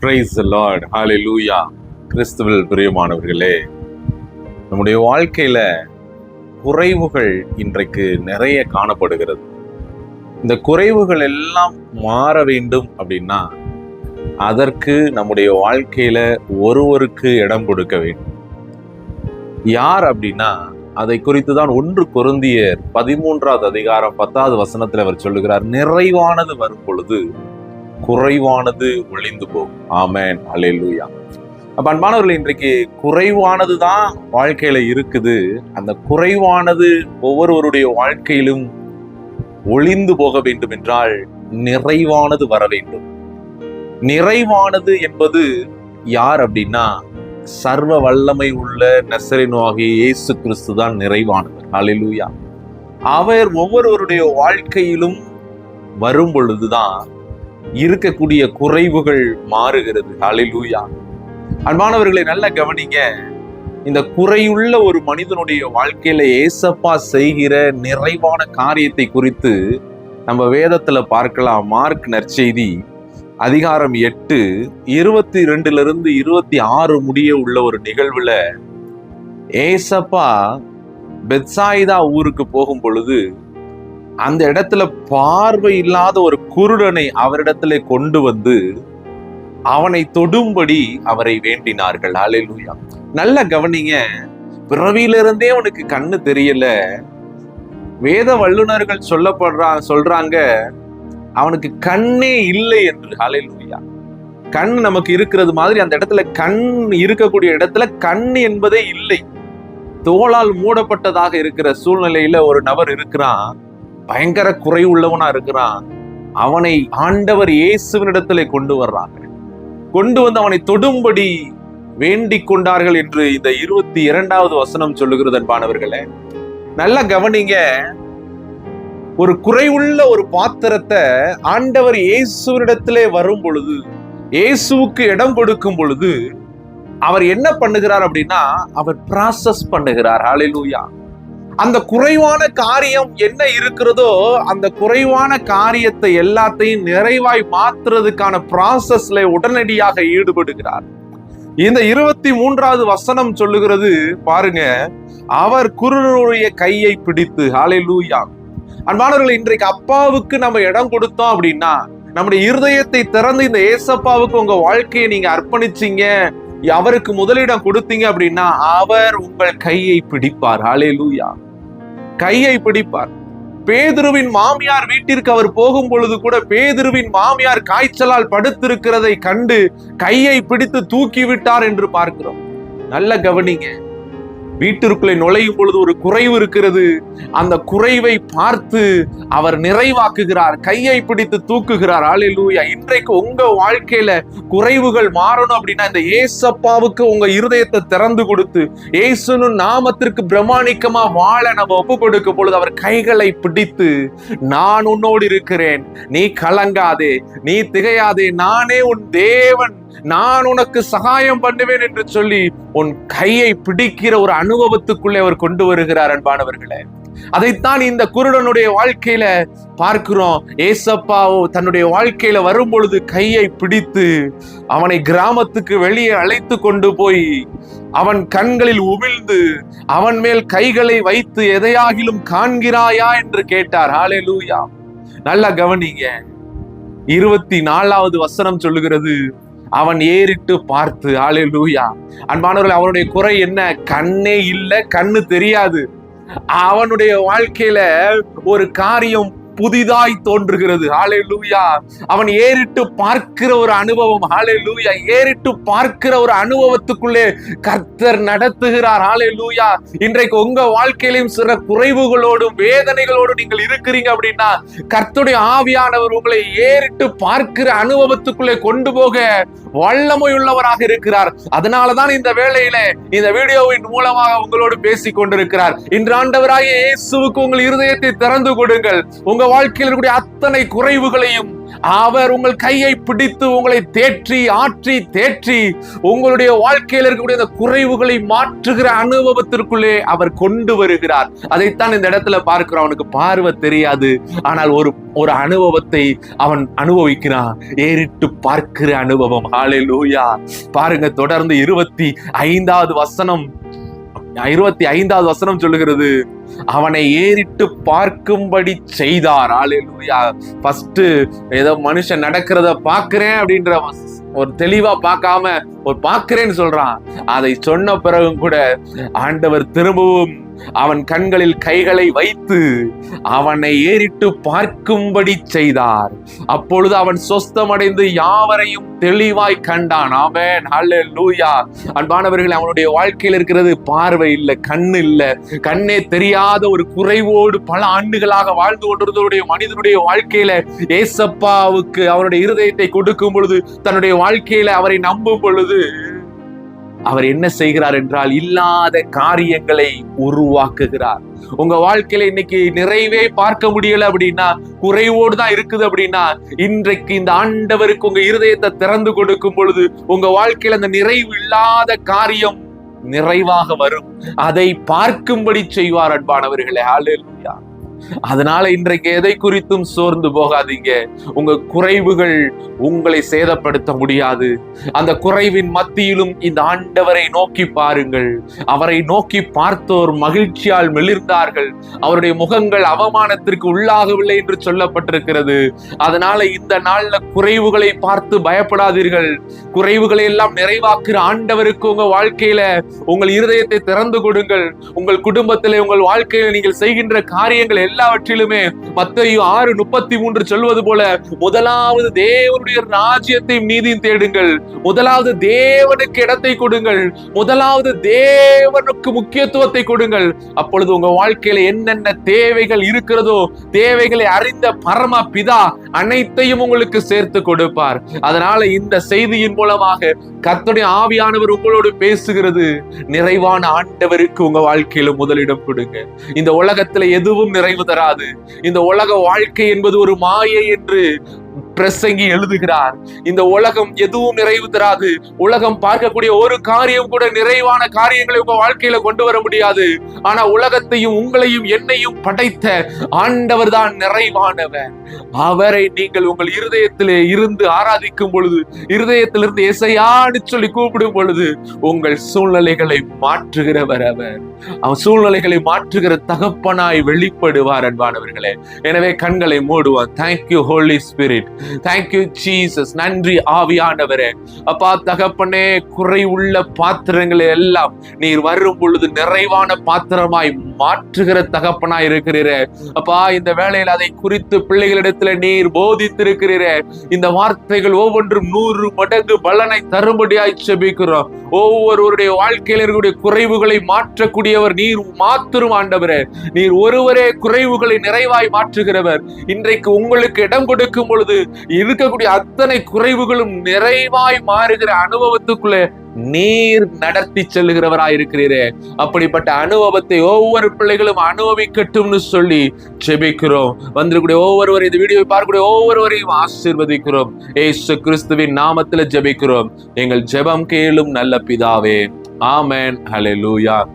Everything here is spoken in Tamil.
பிரைஸ் லார்ட் ஹalleluya கிறிஸ்துவில் பிரியமானவர்களே நம்முடைய வாழ்க்கையில குறைவுகள் இன்றைக்கு நிறைய காணப்படுகிறது. இந்த குறைவுகள் எல்லாம் மாற வேண்டும் அப்படின்னா அதற்கு நம்முடைய வாழ்க்கையில ஒருவருக்கு இடம் கொடுக்க வேண்டும். யார் அப்படின்னா அதை குறித்து தான் ஒன்று குருந்தியர் பதிமூன்றாவது அதிகாரம் பத்தாவது வசனத்தில் அவர் சொல்லுகிறார் நிறைவானது வரும் பொழுது குறைவானது ஒளிந்து போகும். ஆமேன். அலையலூயா அப்ப அன்பானவர்கள் இன்றைக்கு குறைவானது தான் வாழ்க்கையில இருக்குது. அந்த குறைவானது ஒவ்வொருவருடைய வாழ்க்கையிலும் ஒளிந்து போக வேண்டும் என்றால் நிறைவானது வர வேண்டும். நிறைவானது என்பது யார் அப்படின்னா சர்வ வல்லமை உள்ள நசரினுவாகிய இயேசு கிறிஸ்து தான் நிறைவானவர். அலிலூயா அவர் ஒவ்வொருவருடைய வாழ்க்கையிலும் வரும் பொழுதுதான் இருக்கக்கூடிய குறைவுகள் மாறுகிறது. அலிலூயா அன்பானவர்களை நல்லா கவனிங்க. இந்த குறையுள்ள ஒரு மனிதனுடைய வாழ்க்கையில ஏசப்பா செய்கிற நிறைவான காரியத்தை குறித்து நம்ம வேதத்துல பார்க்கலாம். மார்க் நற்செய்தி அதிகாரம் எட்டு இருபத்தி ரெண்டுல இருந்து இருபத்தி ஆறு முடிய உள்ள ஒரு நிகழ்வுல ஏசப்பா பெத்சாயிதா ஊருக்கு போகும் பொழுது அந்த இடத்துல பார்வை இல்லாத ஒரு குருடனை அவரிடத்துல கொண்டு வந்து அவனை தொடும்படி அவரை வேண்டினார்கள். அலையிலூயா நல்ல கவனிங்க. பிறவியிலிருந்தே அவனுக்கு கண்ணு தெரியல. வேத வல்லுனர்கள் சொல்லப்படுறா சொல்றாங்க அவனுக்கு கண்ணே இல்லை என்று. அலையிலூயா கண் நமக்கு இருக்கிறது மாதிரி அந்த இடத்துல கண் இருக்கக்கூடிய இடத்துல கண் என்பதே இல்லை. தோளால் மூடப்பட்டதாக இருக்கிற சூழ்நிலையில ஒரு நபர் இருக்கிறான். பயங்கர குறை உள்ளவனா இருக்கிறான். அவனை ஆண்டவர் இயேசுவினிடத்துல கொண்டு வர்றாங்க. கொண்டு வந்து அவனை தொடும்படி வேண்டிக் கொண்டார்கள் என்று இந்த இருபத்தி இரண்டாவது வசனம் சொல்லுகிறது அன்பானவர்களே. நல்லா கவனிங்க. ஒரு குறைவுள்ள ஒரு பாத்திரத்தை ஆண்டவர் இயேசுவினிடத்திலே வரும் பொழுது இயேசுவுக்கு இடம் கொடுக்கும் பொழுது அவர் என்ன பண்ணுகிறார் அப்படின்னா அவர் ப்ராசஸ் பண்ணுகிறார். ஹalleluya அந்த குறைவான காரியம் என்ன இருக்கிறதோ அந்த குறைவான காரியத்தை எல்லாத்தையும் நிறைவாய் மாத்துறதுக்கான ப்ராசஸ்ல உடனடியாக ஈடுபடுகிறார். இந்த இருபத்தி மூன்றாவது வசனம் சொல்லுகிறது பாருங்க அவர் குருடைய கையை பிடித்து ஹாலே லூயா அன்பானவர்கள் இன்றைக்கு அப்பாவுக்கு நம்ம இடம் கொடுத்தோம் அப்படின்னா நம்முடைய இருதயத்தை திறந்து இந்த ஏசப்பாவுக்கு உங்க வாழ்க்கையை நீங்க அர்ப்பணிச்சீங்க அவருக்கு முதலிடம் கொடுத்தீங்க அப்படின்னா அவர் உங்கள் கையை பிடிப்பார். ஹாலே லூயா கையை பிடிப்பார். பேதுருவின் மாமியார் வீட்டிற்கு அவர் போகும் பொழுது கூட பேதுருவின் மாமியார் காய்ச்சலால் படுத்திருக்கிறதை கண்டு கையை பிடித்து தூக்கி விட்டார் என்று பார்க்கிறோம். நல்ல கவனிங்க. வீட்டிற்குள்ளே நுழையும் பொழுது ஒரு குறைவு இருக்கிறது. அந்த குறைவை பார்த்து அவர் நிறைவாக்குகிறார். கையை பிடித்து தூக்குகிறார். ஆளிலூயா இன்றைக்கு உங்க வாழ்க்கையில குறைவுகள் மாறணும் அப்படின்னா இந்த ஏசப்பாவுக்கு உங்க இருதயத்தை திறந்து கொடுத்து ஏசுனு நாமத்திற்கு பிரமாணிக்கமா வாழ நம்ம ஒப்பு கொடுக்கும் பொழுது அவர் கைகளை பிடித்து நான் உன்னோடு இருக்கிறேன். நீ கலங்காதே. நீ திகையாதே. நானே உன் தேவன். நான் உனக்கு சகாயம் பண்ணுவேன் என்று சொல்லி உன் கையை பிடிக்கிற ஒரு அனுபவத்துக்குள்ளே அவர் கொண்டு வருகிறார் அன்பானவர்களே. அதைத்தான் இந்த குருடனுடைய வாழ்க்கையில பார்க்கிறோம். ஏசப்பாவோ தன்னுடைய வாழ்க்கையில வரும் பொழுது கையை பிடித்து அவனை கிராமத்துக்கு வெளியே அழைத்து கொண்டு போய் அவன் கண்களில் உமிழ்ந்து அவன் மேல் கைகளை வைத்து எதையாகிலும் காண்கிறாயா என்று கேட்டார். ஹாலே லூயா நல்லா கவனிங்க. இருபத்தி நாலாவது வசனம் சொல்லுகிறது. அவன் ஏறிட்டு பார்த்து ஆளே லூயா அன்பானவர்கள் அவனுடைய குறை என்ன? கண்ணே இல்லை கண்ணு தெரியாது. அவனுடைய வாழ்க்கையில ஒரு காரியம் புதிதாய் தோன்றுகிறது. ஹாலே லூயா அவன் ஏறிட்டு பார்க்கிற ஒரு அனுபவம். ஹாலே லூயா ஏறிட்டு பார்க்கிற ஒரு அனுபவத்துக்குள்ளே கர்த்தர் நடத்துகிறார். ஹாலே லூயா இன்றைக்கு உங்க வாழ்க்கையிலும் சில குறைவுகளோடும் வேதனைகளோடும் நீங்கள் இருக்கிறீங்க அப்படின்னா கர்த்தருடைய ஆவியானவர் உங்களை ஏறிட்டு பார்க்கிற அனுபவத்துக்குள்ளே கொண்டு போக வல்லமை உள்ளவராக இருக்கிறார். அதனாலதான் இந்த வேளையில இந்த வீடியோவின் மூலமாக உங்களோடு பேசிக் கொண்டிருக்கிறார் இன்று ஆண்டவராகிய இயேசுவுக்கு உங்கள் இருதயத்தை திறந்து கொடுங்கள். உங்க வாழ்க்கையில் இருக்கக்கூடிய அத்தனை குறைவுகளையும் அவர் உங்கள் கையை பிடித்து உங்களை தேற்றி ஆற்றி தேற்றி உங்களுடைய வாழ்க்கையில் இருக்கக்கூடிய அந்த குறைவுகளை மாற்றுகிற அனுபவத்திற்குள்ளே அவர் கொண்டு வருகிறார். அதைத்தான் இந்த இடத்துல பார்க்கிறோம். அவனுக்கு பார்வை தெரியாது. ஆனால் ஒரு ஒரு அனுபவத்தை அவன் அனுபவிக்கிறான். ஏறிட்டு பார்க்கிற அனுபவம். ஆளே லூயா பாருங்க தொடர்ந்து இருபத்தி ஐந்தாவது வசனம். இருபத்தி ஐந்தாவது வசனம் சொல்லுகிறது அவனை ஏறிட்டு பார்க்கும்படி செய்தார். ஹalleluya ஃபர்ஸ்ட் ஏதோ மனுஷன் நடக்கிறத பாக்குறேன் அப்படின்ற ஒரு தெளிவா பார்க்காம ஒரு பார்க்கிறேன்னு சொல்றான். அதை சொன்ன பிறகும் கூட ஆண்டவர் திரும்பவும் அவன் கண்களில் கைகளை வைத்து அவனை ஏறிட்டு பார்க்கும்படி செய்தார். அப்பொழுது அவன் சொஸ்தமடைந்து யாவரையும் தெளிவாய் கண்டான். ஆமென். லூயா அன்பானவர்கள் அவனுடைய வாழ்க்கையில் இருக்கிறது பார்வை இல்லை கண்ணு இல்லை. கண்ணே தெரியாத ஒரு குறைவோடு பல ஆண்டுகளாக வாழ்ந்து கொண்டிருந்தவருடைய மனிதனுடைய வாழ்க்கையில ஏசப்பாவுக்கு அவருடைய இருதயத்தை கொடுக்கும் பொழுது தன்னுடைய வாழ்க்கையில அவரை நம்பும் பொழுது அவர் என்ன செய்கிறார் என்றால் இல்லாத காரியங்களை உருவாக்குகிறார். உங்க வாழ்க்கையில இன்னைக்கு நிறைவே பார்க்க முடியல அப்படின்னா குறைவோடு தான் இருக்குது அப்படின்னா இன்றைக்கு இந்த ஆண்டவருக்கு உங்க இருதயத்தை திறந்து கொடுக்கும் பொழுது உங்க வாழ்க்கையில அந்த நிறைவு இல்லாத காரியம் நிறைவாக வரும். அதை பார்க்கும்படி செய்வார் அன்பானவர்களே. ஆளுயா அதனால இன்றைக்கு எதை குறித்தும் சோர்ந்து போகாதீங்க. உங்க குறைவுகள் உங்களை சேதப்படுத்த முடியாது. அந்த குறைவின் மத்தியிலும் இந்த ஆண்டவரை நோக்கி பாருங்கள். அவரை நோக்கி பார்த்தோர் மகிழ்ச்சியால் மெளிர்ந்தார்கள். அவருடைய முகங்கள் அவமானத்திற்கு உள்ளாகவில்லை என்று சொல்லப்பட்டிருக்கிறது. அதனால இந்த நாள்ல குறைவுகளை பார்த்து பயப்படாதீர்கள். குறைவுகளை எல்லாம் நிறைவாக்குற ஆண்டவருக்கு உங்க வாழ்க்கையில உங்கள் இருதயத்தை திறந்து கொடுங்கள். உங்கள் குடும்பத்திலே உங்கள் வாழ்க்கையில நீங்கள் செய்கின்ற காரியங்கள் எல்லாவற்றிலுமே மத்தையும் ஆறு முப்பத்தி மூன்று சொல்வது போல முதலாவது தேவனுடைய ராஜ்யத்தையும் நீதியும் தேடுங்கள். முதலாவது தேவனுக்கு இடத்தை கொடுங்கள். முதலாவது தேவனுக்கு முக்கியத்துவத்தை கொடுங்கள். அப்பொழுது உங்க வாழ்க்கையில என்னென்ன தேவைகள் இருக்கிறதோ தேவைகளை அறிந்த பரம பிதா அனைத்தையும் உங்களுக்கு சேர்த்து கொடுப்பார். அதனால இந்த செய்தியின் மூலமாக கர்த்தருடைய ஆவியானவர் உங்களோடு பேசுகிறது. நிறைவான ஆண்டவருக்கு உங்க வாழ்க்கையில முதலிடம் கொடுங்க. இந்த உலகத்துல எதுவும் நிறைவு தராது. இந்த உலக வாழ்க்கை என்பது ஒரு மாயை என்று பிரசங்கி எழுதுகிறார். இந்த உலகம் எதுவும் நிறைவு தராது. உலகம் பார்க்கக்கூடிய ஒரு காரியம் கூட நிறைவான காரியங்களை உங்க வாழ்க்கையில கொண்டு வர முடியாது. ஆனா உலகத்தையும் உங்களையும் என்னையும் படைத்த ஆண்டவர் தான் நிறைவானவர். அவரை நீங்கள் உங்கள் இருதயத்திலே இருந்து ஆராதிக்கும் பொழுது இருதயத்திலிருந்து எசையான்னு சொல்லி கூப்பிடும் பொழுது உங்கள் சூழ்நிலைகளை மாற்றுகிறவர் அவர். அவன் சூழ்நிலைகளை மாற்றுகிற தகப்பனாய் வெளிப்படுவார் அன்பானவர்களே. எனவே கண்களை மூடுவான் thank you holy spirit thank you Jesus நன்றி ஆவியானவரே. அப்பா தகப்பனே குறை உள்ள பாத்திரங்களை எல்லாம் நீர் வரும் பொழுது நிறைவான பாத்திரமாய் மாற்றுகிற தகப்பனா இருக்கிறீரே. அப்பா இந்த வேளையில் அதை குறித்து பிள்ளைகளிடத்துல நீர் போதித்திருக்கிறீரே. இந்த வார்த்தைகள் ஒவ்வொன்றும் நூறு மடங்கு பலனை தரும்படியாய் செபிக்கிறோம். ஒவ்வொருவருடைய வாழ்க்கையில் இருக்கக்கூடிய குறைவுகளை மாற்றக்கூடியவர் நீர் மாத்திரும் ஆண்டவரே. நீர் ஒருவரே குறைவுகளை நிறைவாய் மாற்றுகிறவர். இன்றைக்கு உங்களுக்கு இடம் கொடுக்கும் பொழுது இருக்கக்கூடிய அத்தனை குறைவுகளும் நிறைவாய் மாறுகிற அனுபவத்துக்குள்ளே நீர் நடத்தி செல்லுகிறவராய் இருக்கிறீரே அப்படிப்பட்ட அனுபவத்தை ஒவ்வொரு பிள்ளைகளும் அனுபவிக்கட்டும்னு சொல்லி ஜெபிக்கிறோம். வந்திருக்கூடிய ஒவ்வொருவரும் இந்த வீடியோவை பார்க்கக்கூடிய ஒவ்வொருவரையும் ஆசீர்வதிக்கிறோம். ஏசு கிறிஸ்துவின் நாமத்துல ஜெபிக்கிறோம். எங்கள் ஜெபம் கேளும் நல்ல பிதாவே. ஆமேன். ஹலே லூயா